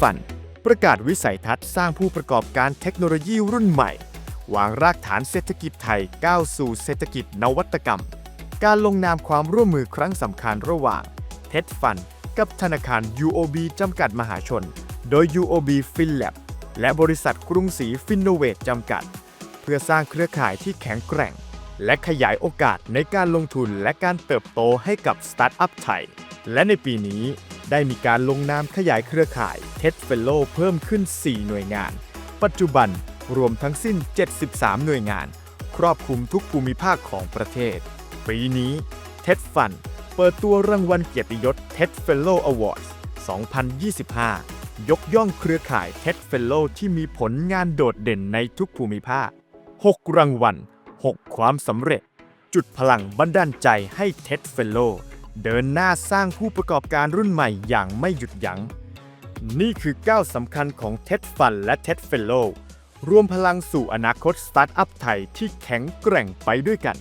ฟันประกาศวิสัยทัศน์สร้างผู้ประกอบการเทคโนโลยีรุ่นใหม่ วางรากฐานเศรษฐกิจไทยก้าวสู่เศรษฐกิจนวัตกรรม การลงนามความร่วมมือครั้งสำคัญระหว่างเท็ดฟันกับธนาคาร UOB จำกัดมหาชน โดย UOB FinLab และบริษัทกรุงศรีฟินโนเวทจำกัด เพื่อสร้างเครือข่ายที่แข็งแกร่ง และขยายโอกาสในการลงทุนและการเติบโตให้กับสตาร์ทอัพไทย และในปีนี้ ได้มีการลงนามขยายเครือข่าย TED Fellow เพิ่มขึ้น 4 หน่วยงาน ปัจจุบันรวมทั้งสิ้น 73 หน่วยงาน ครอบคลุมทุกภูมิภาคของประเทศ ปีนี้ TED Fund เปิดตัวรางวัลเกียรติยศ TED Fellow Awards 2025 ยกย่องเครือข่าย TED Fellow ที่มีผลงานโดดเด่นในทุกภูมิภาค 6 รางวัล 6 ความสำเร็จ จุดพลังบันดาลใจให้ TED Fellow เดินหน้าสร้างผู้ประกอบการรุ่นใหม่อย่างไม่หยุดยัง้ง นี่คือก้าวสำคัญของ TED Fund และ TED Fellow รวมพลังสู่อนาคตสตาร์ทอัพไทยที่แข็งแกร่งไปด้วยกัน